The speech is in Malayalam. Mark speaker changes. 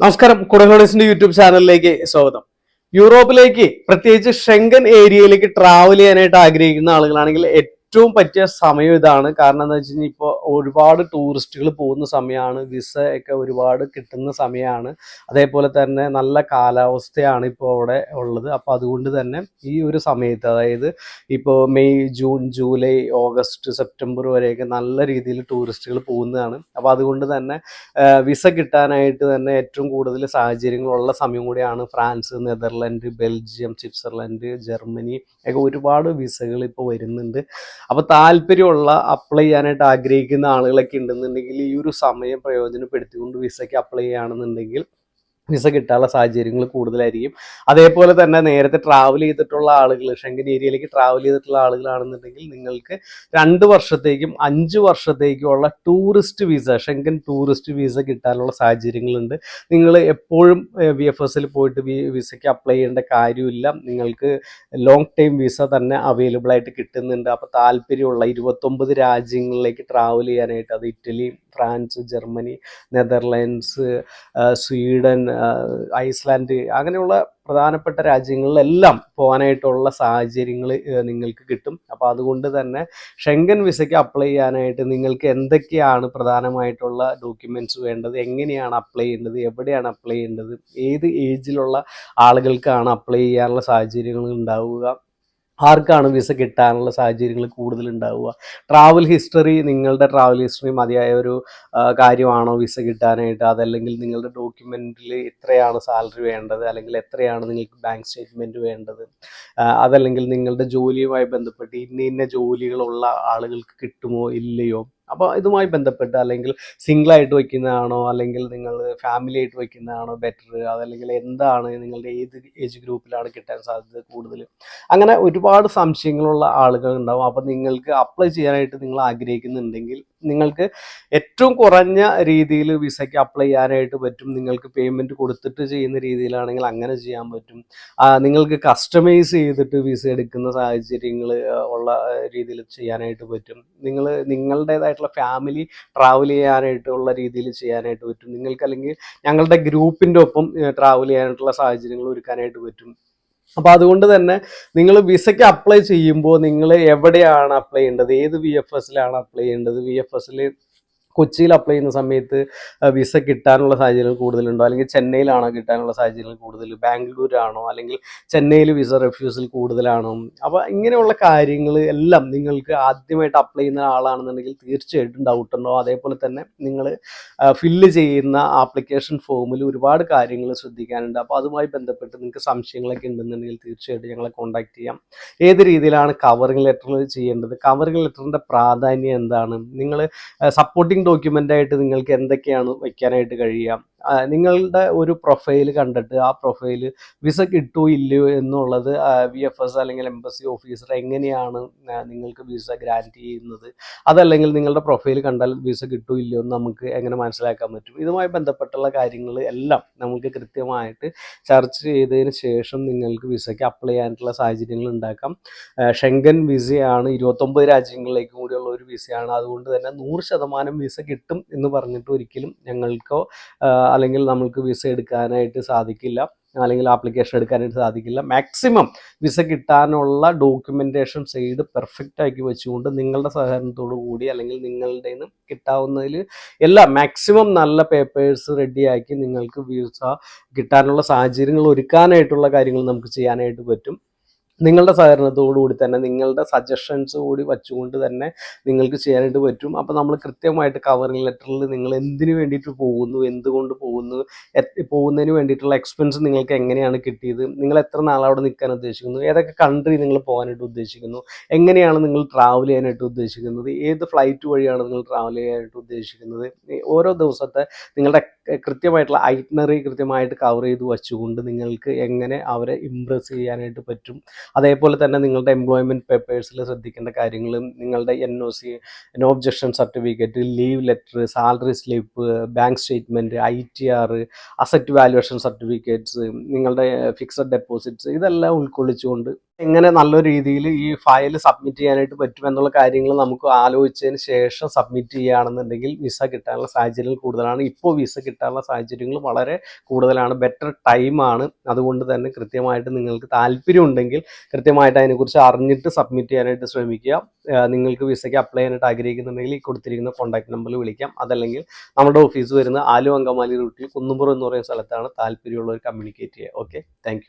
Speaker 1: നമസ്കാരം കുടലോളിസിന്റെ യൂട്യൂബ് ചാനലിലേക്ക് സ്വാഗതം. യൂറോപ്പിലേക്ക് പ്രത്യേകിച്ച് ഷെങ്കൻ ഏരിയയിലേക്ക് ട്രാവൽ ചെയ്യാനായിട്ട് ആഗ്രഹിക്കുന്ന ആളുകളാണെങ്കിൽ ഏറ്റവും പറ്റിയ സമയം ഇതാണ്. കാരണം എന്താ വെച്ച് ഇപ്പോൾ ഒരുപാട് ടൂറിസ്റ്റുകൾ പോകുന്ന സമയമാണ് വിസ ഒക്കെ ഒരുപാട് കിട്ടുന്ന സമയമാണ് അതേപോലെ തന്നെ നല്ല കാലാവസ്ഥയാണ് ഇപ്പോൾ അവിടെ ഉള്ളത്. അപ്പോൾ അതുകൊണ്ട് തന്നെ ഈ ഒരു സമയത്ത് അതായത് ഇപ്പോൾ May June July August September വരെയൊക്കെ നല്ല രീതിയിൽ ടൂറിസ്റ്റുകൾ പോകുന്നതാണ്. അപ്പോൾ അതുകൊണ്ട് തന്നെ വിസ കിട്ടാനായിട്ട് തന്നെ ഏറ്റവും കൂടുതൽ സാഹചര്യങ്ങളുള്ള സമയം കൂടിയാണ് France Netherland Belgium Switzerland Germany ഒക്കെ ഒരുപാട് വിസകൾ ഇപ്പോൾ വരുന്നുണ്ട്. അപ്പോൾ താല്പര്യമുള്ള അപ്ലൈ ചെയ്യാനായിട്ട് ആഗ്രഹിക്കുന്ന ആളുകളൊക്കെ ഉണ്ടെന്നുണ്ടെങ്കിൽ ഈ ഒരു സമയം പ്രയോജനപ്പെടുത്തിക്കൊണ്ട് വിസയ്ക്ക് അപ്ലൈ ചെയ്യുകയാണെന്നുണ്ടെങ്കിൽ വിസ കിട്ടാനുള്ള സാഹചര്യങ്ങൾ കൂടുതലായിരിക്കും. അതേപോലെ തന്നെ നേരത്തെ ട്രാവൽ ചെയ്തിട്ടുള്ള ആളുകൾ ഷെങ്കൻ ഏരിയയിലേക്ക് ട്രാവൽ ചെയ്തിട്ടുള്ള ആളുകളാണെന്നുണ്ടെങ്കിൽ നിങ്ങൾക്ക് രണ്ട് വർഷത്തേക്കും അഞ്ച് വർഷത്തേക്കുമുള്ള tourist visa Schengen tourist visa കിട്ടാനുള്ള സാഹചര്യങ്ങളുണ്ട്. നിങ്ങൾ എപ്പോഴും വി എഫ് എസിൽ പോയിട്ട് വിസയ്ക്ക് അപ്ലൈ ചെയ്യേണ്ട കാര്യമില്ല. നിങ്ങൾക്ക് ലോങ് ടൈം വിസ തന്നെ അവൈലബിൾ ആയിട്ട് കിട്ടുന്നുണ്ട്. അപ്പോൾ താല്പര്യമുള്ള ഇരുപത്തൊമ്പത് രാജ്യങ്ങളിലേക്ക് ട്രാവൽ ചെയ്യാനായിട്ട് അത് Italy France Germany Netherlands Sweden Iceland അങ്ങനെയുള്ള പ്രധാനപ്പെട്ട രാജ്യങ്ങളിലെല്ലാം പോകാനായിട്ടുള്ള സാഹചര്യങ്ങൾ നിങ്ങൾക്ക് കിട്ടും. അപ്പോൾ അതുകൊണ്ട് തന്നെ ഷെങ്കൻ വിസയ്ക്ക് അപ്ലൈ ചെയ്യാനായിട്ട് നിങ്ങൾക്ക് എന്തൊക്കെയാണ് പ്രധാനമായിട്ടുള്ള ഡോക്യുമെന്റ്സ് വേണ്ടത്? എങ്ങനെയാണ് അപ്ലൈ ചെയ്യേണ്ടത്? എവിടെയാണ് അപ്ലൈ ചെയ്യേണ്ടത്? ഏത് ഏജിലുള്ള ആളുകൾക്കാണ് അപ്ലൈ ചെയ്യാനുള്ള സാഹചര്യങ്ങൾ ഉണ്ടാവുക? ആർക്കാണ് വിസ കിട്ടാനുള്ള സാഹചര്യങ്ങൾ കൂടുതൽ ഉണ്ടാവുക ട്രാവൽ ഹിസ്റ്ററി നിങ്ങളുടെ ട്രാവൽ ഹിസ്റ്ററി മതിയായ ഒരു കാര്യമാണോ വിസ കിട്ടാനായിട്ട്? അതല്ലെങ്കിൽ നിങ്ങളുടെ ഡോക്യുമെന്റിൽ എത്രയാണ് സാലറി വേണ്ടത്? അല്ലെങ്കിൽ എത്രയാണ് നിങ്ങൾക്ക് ബാങ്ക് സ്റ്റേറ്റ്മെന്റ് വേണ്ടത്? അതല്ലെങ്കിൽ നിങ്ങളുടെ ജോലിയുമായി ബന്ധപ്പെട്ട് ഇന്ന ഇന്ന ജോലികളുള്ള ആളുകൾക്ക് കിട്ടുമോ? ഇല്ലയോ? അപ്പോൾ ഇതുമായി ബന്ധപ്പെട്ട് അല്ലെങ്കിൽ സിംഗിളായിട്ട് വയ്ക്കുന്നതാണോ? അല്ലെങ്കിൽ നിങ്ങൾ ഫാമിലി ആയിട്ട് വയ്ക്കുന്നതാണോ ബെറ്റർ അതല്ലെങ്കിൽ എന്താണ് നിങ്ങളുടെ ഏത് ഏജ് ഗ്രൂപ്പിലാണ് കിട്ടാൻ സാധ്യത കൂടുതൽ അങ്ങനെ ഒരുപാട് സംശയങ്ങളുള്ള ആളുകൾ ഉണ്ടാവും. അപ്പോൾ നിങ്ങൾക്ക് അപ്ലൈ ചെയ്യാനായിട്ട് നിങ്ങൾ ആഗ്രഹിക്കുന്നുണ്ടെങ്കിൽ നിങ്ങൾക്ക് ഏറ്റവും കുറഞ്ഞ രീതിയിൽ വിസയ്ക്ക് അപ്ലൈ ചെയ്യാനായിട്ട് പറ്റും. നിങ്ങൾക്ക് പേയ്മെന്റ് കൊടുത്തിട്ട് ചെയ്യുന്ന രീതിയിലാണെങ്കിൽ അങ്ങനെ ചെയ്യാൻ പറ്റും. നിങ്ങൾക്ക് കസ്റ്റമൈസ് ചെയ്തിട്ട് വിസ എടുക്കുന്ന സാഹചര്യങ്ങൾ ഉള്ള രീതിയിൽ ചെയ്യാനായിട്ട് പറ്റും. നിങ്ങൾ നിങ്ങളുടേതായിട്ടുള്ള ഫാമിലി ട്രാവൽ ചെയ്യാനായിട്ടുള്ള രീതിയിൽ ചെയ്യാനായിട്ട് പറ്റും. നിങ്ങൾക്ക് അല്ലെങ്കിൽ ഞങ്ങളുടെ ഗ്രൂപ്പിന്റെ ഒപ്പം ട്രാവൽ ചെയ്യാനായിട്ടുള്ള സാഹചര്യങ്ങൾ ഒരുക്കാനായിട്ട് പറ്റും. അപ്പോൾ അതുകൊണ്ട് തന്നെ നിങ്ങൾ വിസയ്ക്ക് അപ്ലൈ ചെയ്യുമ്പോൾ നിങ്ങൾ എവിടെയാണ് അപ്ലൈ ചെയ്യേണ്ടത്? ഏത് വി എഫ് എസിലാണ് അപ്ലൈ ചെയ്യേണ്ടത്? വി എഫ് എസിൽ കൊച്ചിയിൽ അപ്ലൈ ചെയ്യുന്ന സമയത്ത് വിസ കിട്ടാനുള്ള സാഹചര്യങ്ങൾ കൂടുതലുണ്ടോ? അല്ലെങ്കിൽ ചെന്നൈയിലാണോ കിട്ടാനുള്ള സാഹചര്യങ്ങൾ കൂടുതൽ? ബാംഗ്ലൂരാണോ? അല്ലെങ്കിൽ ചെന്നൈയിൽ വിസ റെഫ്യൂസൽ കൂടുതലാണോ? അപ്പോൾ ഇങ്ങനെയുള്ള കാര്യങ്ങൾ എല്ലാം നിങ്ങൾക്ക് ആദ്യമായിട്ട് അപ്ലൈ ചെയ്യുന്ന ആളാണെന്നുണ്ടെങ്കിൽ തീർച്ചയായിട്ടും ഡൗട്ട് ഉണ്ടോ? അതേപോലെ തന്നെ നിങ്ങൾ ഫില്ല് ചെയ്യുന്ന ആപ്ലിക്കേഷൻ ഫോമിൽ ഒരുപാട് കാര്യങ്ങൾ ശ്രദ്ധിക്കാനുണ്ട്. അപ്പോൾ അതുമായി ബന്ധപ്പെട്ട് നിങ്ങൾക്ക് സംശയങ്ങളൊക്കെ ഉണ്ടെന്നുണ്ടെങ്കിൽ തീർച്ചയായിട്ടും ഞങ്ങളെ കോൺടാക്ട് ചെയ്യാം. ഏത് രീതിയിലാണ് കവറിംഗ് ലെറ്റർ ചെയ്യേണ്ടത്? കവറിംഗ് ലെറ്ററിന്റെ പ്രാധാന്യം എന്താണ്? നിങ്ങൾ സപ്പോർട്ടിംഗ് ഡോക്യുമെന്റ് ആയിട്ട് നിങ്ങൾക്ക് എന്തൊക്കെയാണ് വയ്ക്കാനായിട്ട് കഴിയുക? നിങ്ങളുടെ ഒരു പ്രൊഫൈൽ കണ്ടിട്ട് ആ പ്രൊഫൈൽ വിസ കിട്ടുമോ ഇല്ലയോ എന്നുള്ളത് വി എഫ് എസ് അല്ലെങ്കിൽ എംബസി ഓഫീസർ എങ്ങനെയാണ് നിങ്ങൾക്ക് വിസ ഗ്രാന്റ് ചെയ്യുന്നത്? അതല്ലെങ്കിൽ നിങ്ങളുടെ പ്രൊഫൈൽ കണ്ടാൽ വിസ കിട്ടുമോ ഇല്ലയോ എന്ന് നമുക്ക് എങ്ങനെ മനസ്സിലാക്കാൻ പറ്റും? ഇതുമായി ബന്ധപ്പെട്ടുള്ള കാര്യങ്ങൾ എല്ലാം നമുക്ക് കൃത്യമായിട്ട് ചർച്ച ചെയ്തതിന് ശേഷം നിങ്ങൾക്ക് വിസയ്ക്ക് അപ്ലൈ ചെയ്യാനായിട്ടുള്ള സാഹചര്യങ്ങൾ ഉണ്ടാക്കാം. ഷെങ്കൻ വിസയാണ് ഇരുപത്തൊമ്പത് രാജ്യങ്ങളിലേക്കും ഒരു വിസയാണ്. അതുകൊണ്ട് തന്നെ നൂറ് ശതമാനം വിസ കിട്ടും എന്ന് പറഞ്ഞിട്ട് ഒരിക്കലും ഞങ്ങൾക്കോ അല്ലെങ്കിൽ നമ്മൾക്ക് വിസ എടുക്കാനായിട്ട് സാധിക്കില്ല. അല്ലെങ്കിൽ ആപ്ലിക്കേഷൻ എടുക്കാനായിട്ട് സാധിക്കില്ല. മാക്സിമം വിസ കിട്ടാനുള്ള ഡോക്യുമെന്റേഷൻ സൈഡ് പെർഫെക്റ്റ് ആക്കി വെച്ചുകൊണ്ട് നിങ്ങളുടെ സഹകരണത്തോടു കൂടി അല്ലെങ്കിൽ നിങ്ങളുടെ നിന്ന് കിട്ടാവുന്നതിൽ എല്ലാ മാക്സിമം നല്ല പേപ്പേഴ്സ് റെഡിയാക്കി നിങ്ങൾക്ക് വിസ കിട്ടാനുള്ള സാഹചര്യങ്ങൾ ഒരുക്കാനായിട്ടുള്ള കാര്യങ്ങൾ നമുക്ക് ചെയ്യാനായിട്ട് പറ്റും. നിങ്ങളുടെ സഹകരണത്തോടു കൂടി തന്നെ നിങ്ങളുടെ സജഷൻസ് കൂടി വച്ചുകൊണ്ട് തന്നെ നിങ്ങൾക്ക് ചെയ്യാനായിട്ട് പറ്റും. അപ്പോൾ നമ്മൾ കൃത്യമായിട്ട് കവറിംഗ് ലെറ്ററിൽ നിങ്ങൾ എന്തിനു വേണ്ടിയിട്ട് പോകുന്നു എന്തുകൊണ്ട് പോകുന്നു പോകുന്നതിന് വേണ്ടിയിട്ടുള്ള എക്സ്പെൻസ് നിങ്ങൾക്ക് എങ്ങനെയാണ് കിട്ടിയത് നിങ്ങൾ എത്ര നാൾ അവിടെ നിൽക്കാൻ ഉദ്ദേശിക്കുന്നു ഏതൊക്കെ കൺട്രി നിങ്ങൾ പോകാനായിട്ട് ഉദ്ദേശിക്കുന്നു എങ്ങനെയാണ് നിങ്ങൾ ട്രാവൽ ചെയ്യാനായിട്ട് ഉദ്ദേശിക്കുന്നത് ഏത് ഫ്ലൈറ്റ് വഴിയാണ് നിങ്ങൾ ട്രാവൽ ചെയ്യാനായിട്ട് ഉദ്ദേശിക്കുന്നത് ഓരോ ദിവസത്തെ നിങ്ങളുടെ കൃത്യമായിട്ടുള്ള ഐറ്റ്നറി കൃത്യമായിട്ട് കവർ ചെയ്ത് വച്ചുകൊണ്ട് നിങ്ങൾക്ക് എങ്ങനെ അവരെ ഇമ്പ്രസ് ചെയ്യാനായിട്ട് പറ്റും. അതേപോലെ തന്നെ നിങ്ങളുടെ എംപ്ലോയ്മെന്റ് പേപ്പേഴ്സിൽ ശ്രദ്ധിക്കേണ്ട കാര്യങ്ങൾ നിങ്ങളുടെ N O C no objection certificate leave letter salary slip bank statement I T R asset valuation certificates നിങ്ങളുടെ ഫിക്സഡ് ഡെപ്പോസിറ്റ്സ് ഇതെല്ലാം ഉൾക്കൊള്ളിച്ചുകൊണ്ട് എങ്ങനെ നല്ല രീതിയിൽ ഈ ഫയൽ സബ്മിറ്റ് ചെയ്യാനായിട്ട് പറ്റും എന്നുള്ള കാര്യങ്ങൾ നമുക്ക് ആലോചിച്ചതിന് ശേഷം സബ്മിറ്റ് ചെയ്യുകയാണെന്നുണ്ടെങ്കിൽ വിസ കിട്ടാനുള്ള സാഹചര്യങ്ങൾ കൂടുതലാണ്. ഇപ്പോൾ വിസ കിട്ടാനുള്ള സാഹചര്യങ്ങൾ വളരെ കൂടുതലാണ്. ബെറ്റർ ടൈമാണ് അതുകൊണ്ട് തന്നെ കൃത്യമായിട്ട് നിങ്ങൾക്ക് താല്പര്യം ഉണ്ടെങ്കിൽ കൃത്യമായിട്ട് അതിനെക്കുറിച്ച് അറിഞ്ഞിട്ട് സബ്മിറ്റ് ചെയ്യാനായിട്ട് ശ്രമിക്കുക. നിങ്ങൾക്ക് വിസയ്ക്ക് അപ്ലൈ ചെയ്യാനായിട്ട് ആഗ്രഹിക്കുന്നുണ്ടെങ്കിൽ ഈ കൊടുത്തിരിക്കുന്ന കോൺടാക്ട് നമ്പറിൽ വിളിക്കാം. അതല്ലെങ്കിൽ നമ്മുടെ ഓഫീസ് വരുന്ന ആലു അങ്കമാലി റൂട്ടിൽ കുന്നുംപുറം എന്ന് പറയുന്ന സ്ഥലത്താണ് താല്പര്യമുള്ളവർ കമ്മ്യൂണിക്കേറ്റ് ചെയ്യുക. Okay thank